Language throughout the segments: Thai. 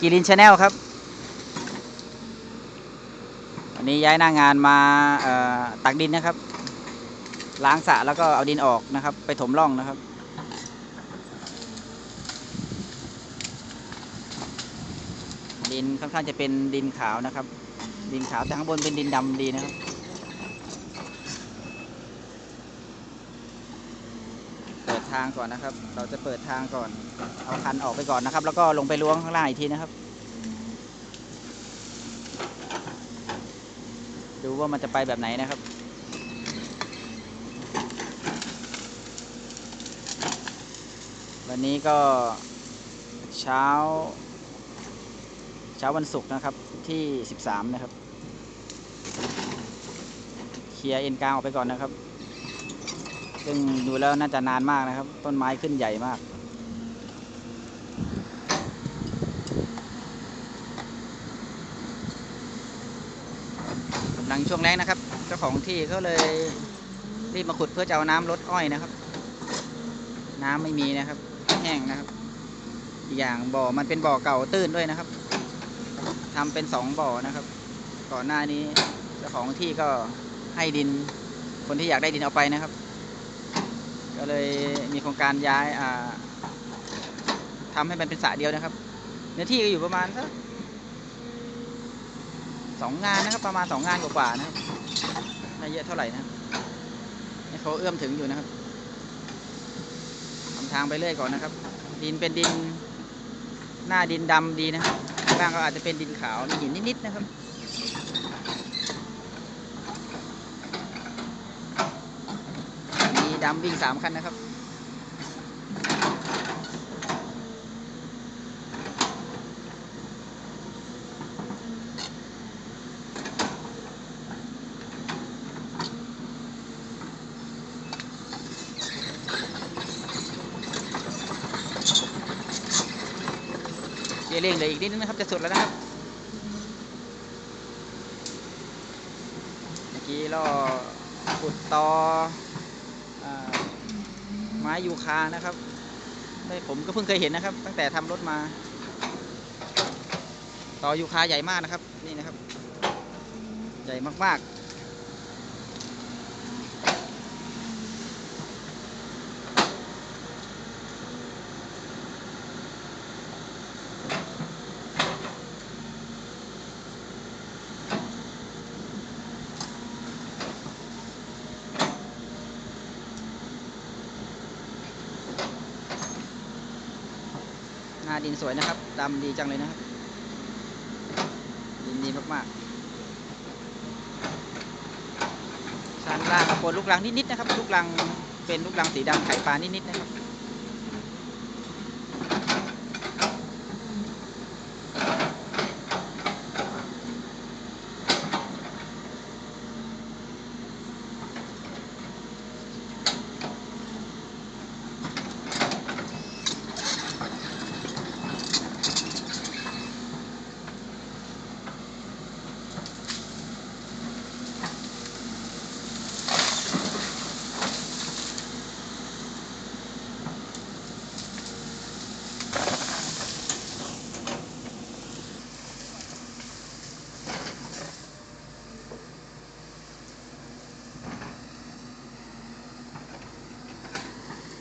กีรินชาแนลครับ วันนี้ย้ายหน้างานมาตักดินนะครับ ล้างสระแล้วก็เอาดินออกนะครับ ไปถมร่องนะครับดินค่อนข้างจะเป็นดินขาวนะครับ ดินขาวแต่ข้างบนเป็นดินดำดีนะครับ เปิดทางก่อนนะครับ เราจะเปิดทางก่อน เอาคันออกไปก่อนนะครับ แล้วก็ลงไปล้วงข้างล่างอีกทีนะครับ ดูว่ามันจะไปแบบไหนนะครับวันนี้ก็เช้า เช้าวันศุกร์นะครับที่ 13 นะครับ เคลียร์เอ็นกลางออกไปก่อนนะครับ ซึ่งดูแล้วน่าจะนานมากนะครับ ต้นไม้ขึ้นใหญ่มากกำลังช่วงแรกนะครับ เจ้าของที่เขาเลยรีบมาขุดเพื่อจะเอาน้ำลดอ้อยนะครับ น้ำไม่มีนะครับแห้งนะครับอีกอย่างบ่อมันเป็นบ่อเก่าตื้นด้วยนะครับทำเป็นสองบ่อนะครับ ก่อนหน้านี้เจ้าของที่ก็ให้ดินคนที่อยากได้ดินเอาไปนะครับ ก็เลยมีโครงการย้ายาทำให้มันเป็นสระเดียวนะครับ เนื้อที่ก็อยู่ประมาณสักสองงานนะครับ ประมาณสองงานกว่าๆนะครับไม่เยอะเท่าไหร่นะให้เขาเอื้อมถึงอยู่นะครับทำทางไปเรื่อยก่อนนะครับ ดินเป็นดิน หน้าดินดำดีนะครับข้างล่างก็อาจจะเป็นดินขาวมีหินนิดๆนะครับ ดำวิ่งสามคันนะครับเยเร่งเลยอีกนิดนึงนะครับจะสุดแล้วนะครับ เมื่อกี้เราขุดตออ่า ไม้ยูคานะครับไม่ผมก็เพิ่งเคยเห็นนะครับ ตั้งแต่ทำรถมา ต่อยูคาใหญ่มากนะครับ นี่นะครับ ใหญ่มากๆ หน้าดินสวยนะครับดำดีจังเลยนะครับ ดินดีมากๆชั้นล่างกระโปนลูกรังนิดๆนะครับ ลูกรังเป็นลูกรังสีดำไข่ปลานิดๆนะครับ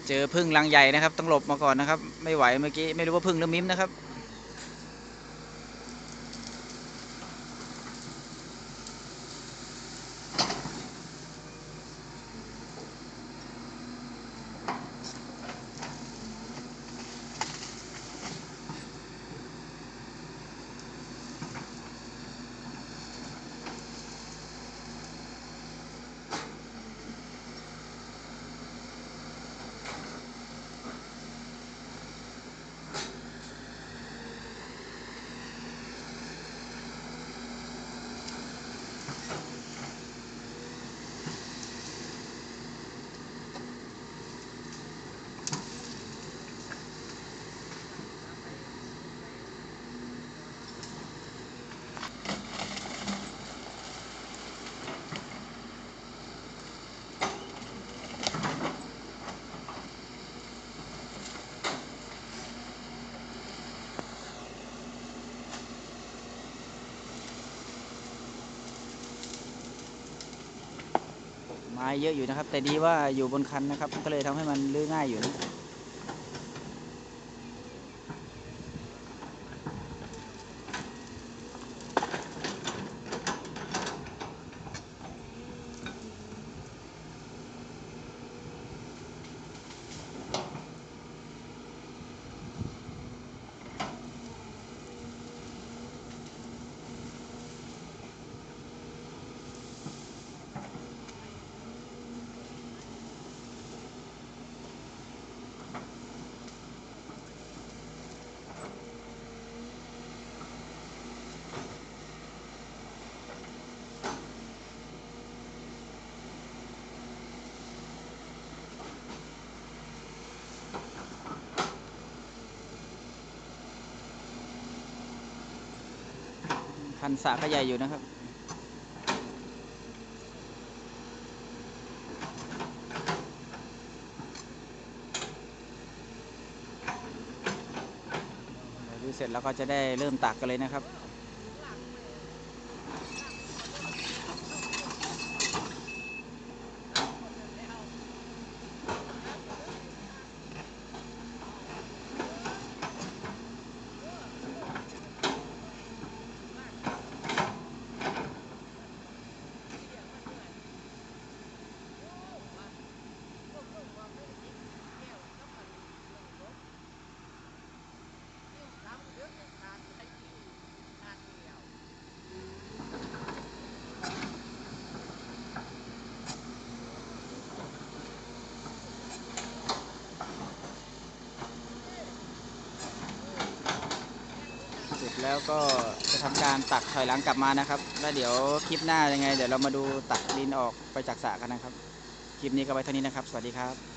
เจอพึ่งรังใหญ่นะครับ ต้องหลบมาก่อนนะครับ ไม่ไหวเมื่อกี้ไม่รู้ว่าพึ่งหรือมิ้มนะครับ เยอะอยู่นะครับ แต่ดีว่าอยู่บนคันนะครับ ก็เลยทำให้มันลื้อง่ายอยู่นะ คันสระก็ใหญ่อยู่นะครับ ดูเสร็จแล้วก็จะได้เริ่มตักกันเลยนะครับ เสร็จ แล้วก็จะทำการตักถอยหลังกลับมานะครับ แล้วเดี๋ยวคลิปหน้ายังไง เดี๋ยวเรามาดูตักดินออกไปจากสระกันนะครับ คลิปนี้ก็ไว้เท่านี้นะครับ สวัสดีครับ